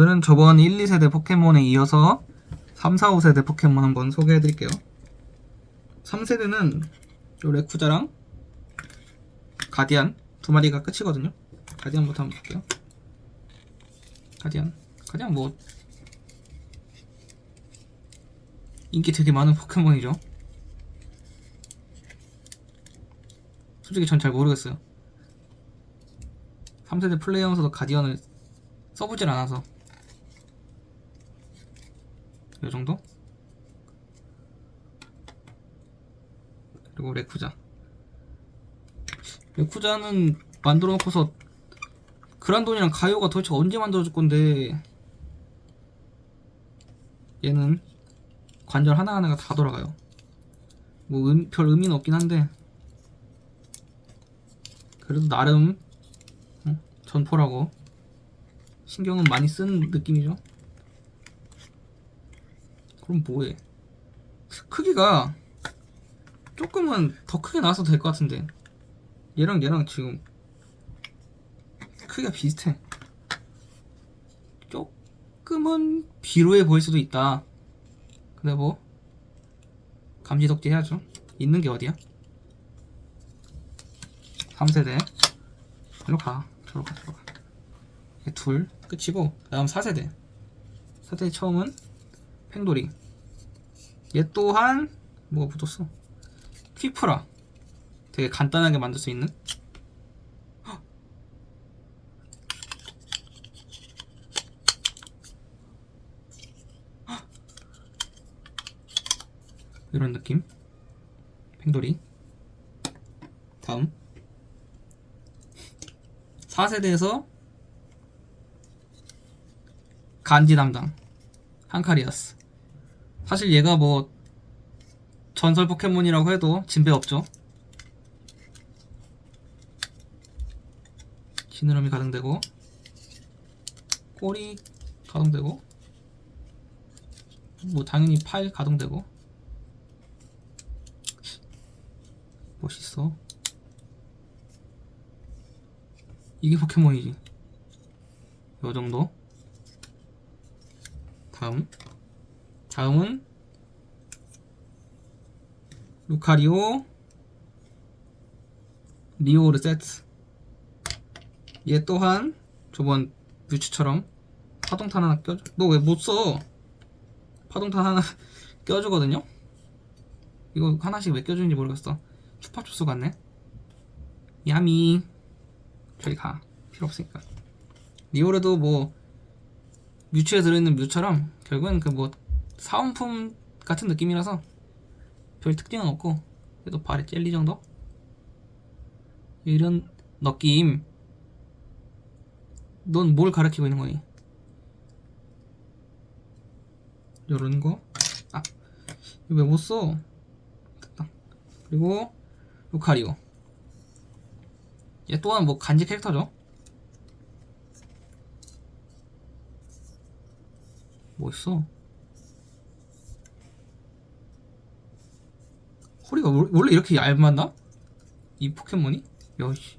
오늘은 저번 1, 2세대 포켓몬에 이어서 3, 4, 5세대 포켓몬 한번 소개해 드릴게요. 3세대는 요 레쿠자랑 가디안 두 마리가 끝이거든요. 가디안부터 한번 볼게요. 가디안. 가디안 뭐 인기 되게 많은 포켓몬이죠. 솔직히 전 잘 모르겠어요. 3세대 플레이하면서도 가디언을 써보질 않아서 이 정도? 그리고 레쿠자. 레쿠자는 만들어 놓고서 그란돈이랑 가요가 도대체 언제 만들어줄 건데? 얘는 관절 하나하나가 다 돌아가요. 뭐별 의미는 없긴 한데. 그래도 나름 어, 전포라고 신경은 많이 쓴 느낌이죠. 그럼 뭐해? 크기가 조금은 더 크게 나와서 될것 같은데 얘랑 얘랑 지금 크기가 비슷해. 조금은 비루해 보일 수도 있다. 근데 뭐 감지덕지 해야죠. 있는 게 어디야? 3세대 일로 가. 저로 가. 저로 가. 이게 둘 끝이고 다음 4세대 4세대 처음은 팽돌이 얘 또한 뭐가 붙었어? 퀴프라 되게 간단하게 만들 수 있는! 이런 느낌? 팽돌이? 다음. 4세대에서 간지 담당. 한카리아스 사실 얘가 뭐 전설 포켓몬이라고 해도 진배 없죠. 지느러미 가동되고 꼬리 가동되고 뭐 당연히 팔 가동되고. 멋있어. 이게 포켓몬이지. 요 정도. 다음 다음은 루카리오 리오르 세트. 얘 또한 저번 뮤츠처럼 파동탄 하나 껴줘. 너 왜 못 써? 파동탄 하나 껴주거든요? 이거 하나씩 왜 껴주는지 모르겠어. 추파춥스 같네. 야미. 저리 가. 필요 없으니까. 리오르도 뭐 뮤츠에 들어있는 뮤처럼 결국엔 그 뭐 사은품 같은 느낌이라서 별 특징은 없고 그래도 발에 젤리 정도? 이런 느낌 넌 뭘 가르치고 있는 거니? 요런 거? 아, 이거 왜 못 써? 됐다. 그리고 루카리오. 얘 또한 뭐 간지 캐릭터죠? 뭐 있어? 허리가 원- 원래 이렇게 얇았나? 이 포켓몬이? 야씨.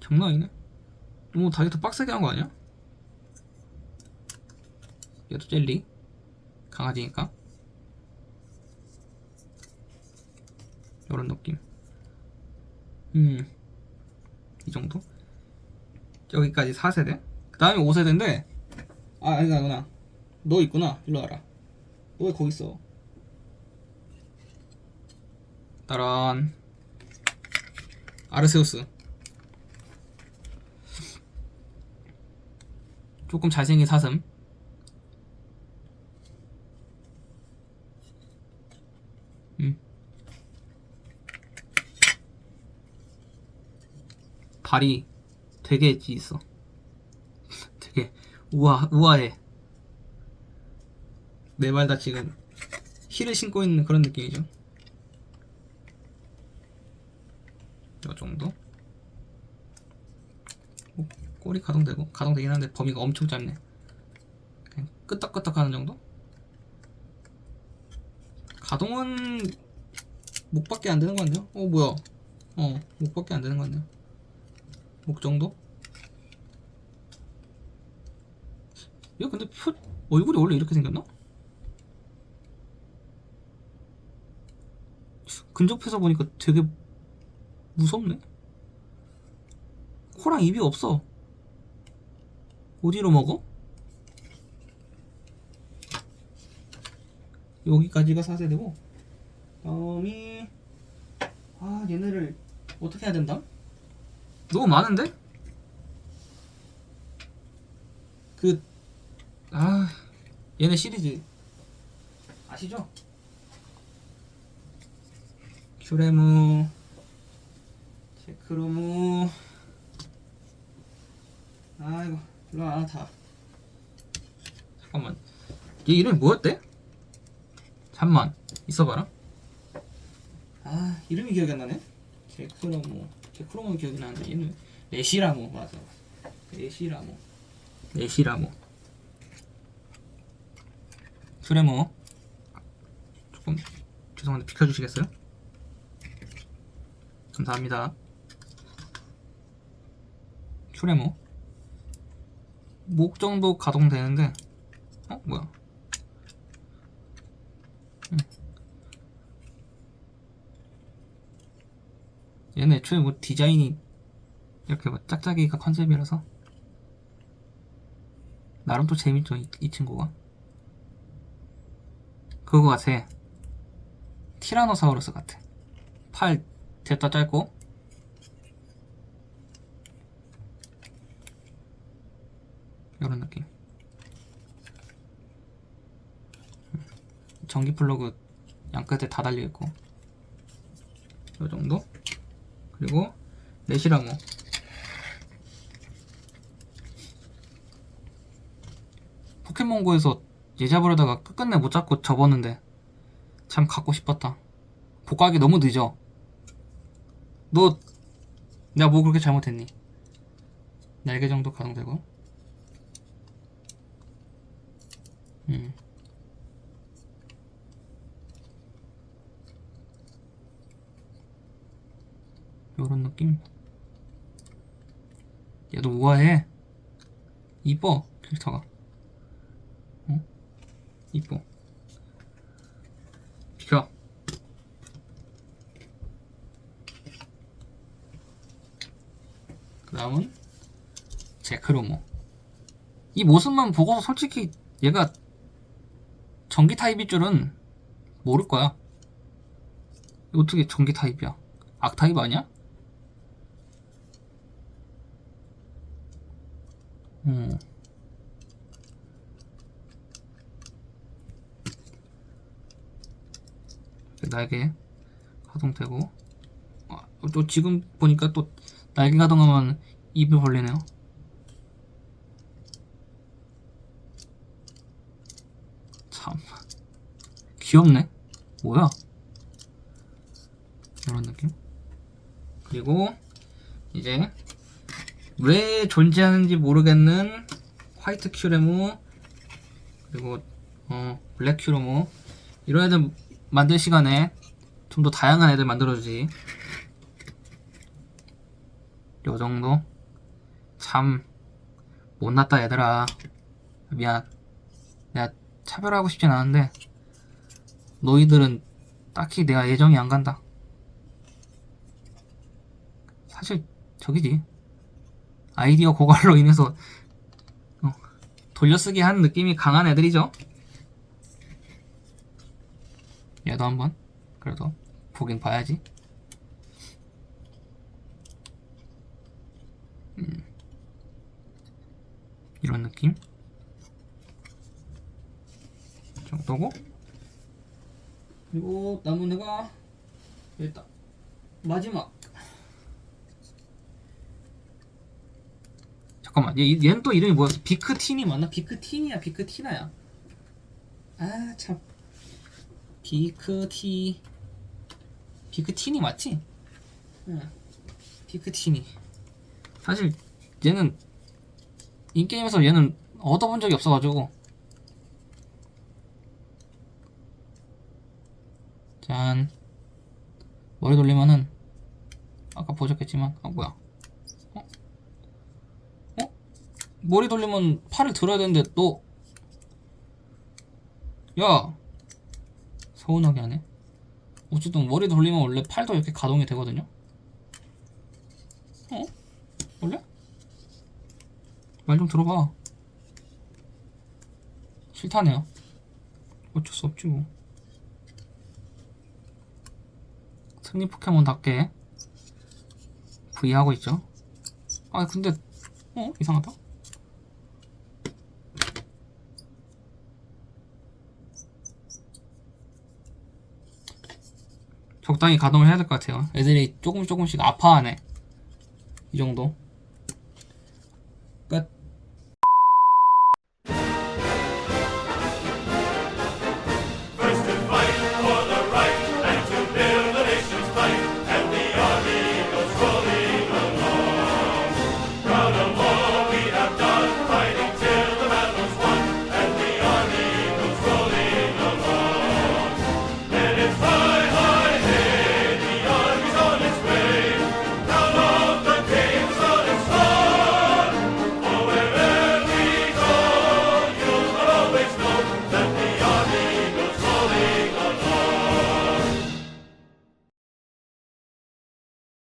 장난 아니네. 너무 다이어트 빡세게 한 거 아니야? 얘도 젤리. 강아지니까. 요런 느낌. 음 이 정도? 여기까지 4세대? 그 다음에 5세대인데. 아 아니구나 너 있구나. 일로 와라. 너 왜 거기 있어 따란. 아르세우스. 조금 잘생긴 사슴. 음. 발이 되게 엣지 있어. 되게 우아 우아해. 내말다 지금 힐을 신고 있는 그런 느낌이죠. 요 정도? 어, 꼬리 가동되고 가동되긴 하는데 범위가 엄청 짧네. 그냥 끄덕끄덕 하는 정도? 가동은 목밖에 안 되는 거 같네요. 어 뭐야? 어 목밖에 안 되는 거 같네요. 목 정도? 얘 근데 표 얼굴이 원래 이렇게 생겼나? 근접해서 보니까 되게 무섭네. 코랑 입이 없어. 어디로 먹어? 여기까지가 4세대고 다음이 아 얘네를 어떻게 해야 된다? 너무 많은데? 그 아 얘네 시리즈 아시죠? 큐레무 체크로무 아이고 일로 와 다. 잠깐만. 얘 이름이 뭐였대? 잠만 있어봐라. 아 이름이 기억이 안 나네? 제크로모. 제크로모 기억이 나는데 얘는 레시라모 맞아. 레시라모. 레시라모. 큐레모. 조금 죄송한데 비켜주시겠어요? 감사합니다 큐레모 목 정도 가동되는데. 어 뭐야? 음. 얘는 애초에 뭐 디자인이 이렇게 뭐 짝짝이가 컨셉이라서? 나름 또 재밌죠 이, 이 친구가. 그거 같아. 티라노사우루스 같아. 팔 됐다 짧고 이런 느낌. 전기 플러그 양 끝에 다 달려 있고 이 정도? 그리고 레시라모 포켓몬고에서 얘 잡으려다가 끝끝내 못 잡고 접었는데 참 갖고 싶었다. 복구하기 너무 늦어. 너 내가 뭐 그렇게 잘못했니? 날개 정도 가동되고 음. 요런 느낌? 얘도 우아해? 이뻐 캐릭터가. 어? 이뻐. 비켜. 그 다음은 제크로모. 이 모습만 보고서 솔직히 얘가 전기 타입일 줄은 모를 거야 어떻게 전기 타입이야 악 타입 아니야? 음. 날개 가동되고 아, 또 지금 보니까 또 날개 가동하면 입을 벌리네요 참 귀엽네? 뭐야? 이런 느낌? 그리고 이제 왜 존재하는지 모르겠는 화이트 큐레모 그리고 어 블랙 큐레모. 이런 애들 만들 시간에 좀 더 다양한 애들 만들어주지. 요 정도? 참 못났다 얘들아. 미안. 내가 차별하고 싶진 않은데 너희들은 딱히 내가 예정이 안 간다. 사실 저기지. 아이디어 고갈로 인해서 어, 돌려쓰기 한 느낌이 강한 애들이죠. 얘도 한번 그래도 보긴 봐야지. 음, 이런 느낌? 정도고 그리고 남은 애가 일단 마지막 잠깐만 얘, 얘는 또 이름이 뭐였어? 비크티니 맞나? 비크티니야 비크티나야 아 참 비크티 비크티니 맞지? 응 비크티니 사실 얘는 인게임에서 얘는 얻어본 적이 없어가지고 짠 머리 돌리면은 아까 보셨겠지만 아 뭐야 어? 어? 머리 돌리면 팔을 들어야 되는데 너 야! 서운하게 하네. 어쨌든 머리 돌리면 원래 팔도 이렇게 가동이 되거든요. 어? 원래? 말 좀 들어봐. 싫다네요. 어쩔 수 없지 뭐. 승리 포켓몬답게 부위하고 있죠. 아 근데 어? 이상하다. 적당히 가동을 해야 될 것 같아요. 애들이 조금 조금씩 아파하네. 이 정도. 끝.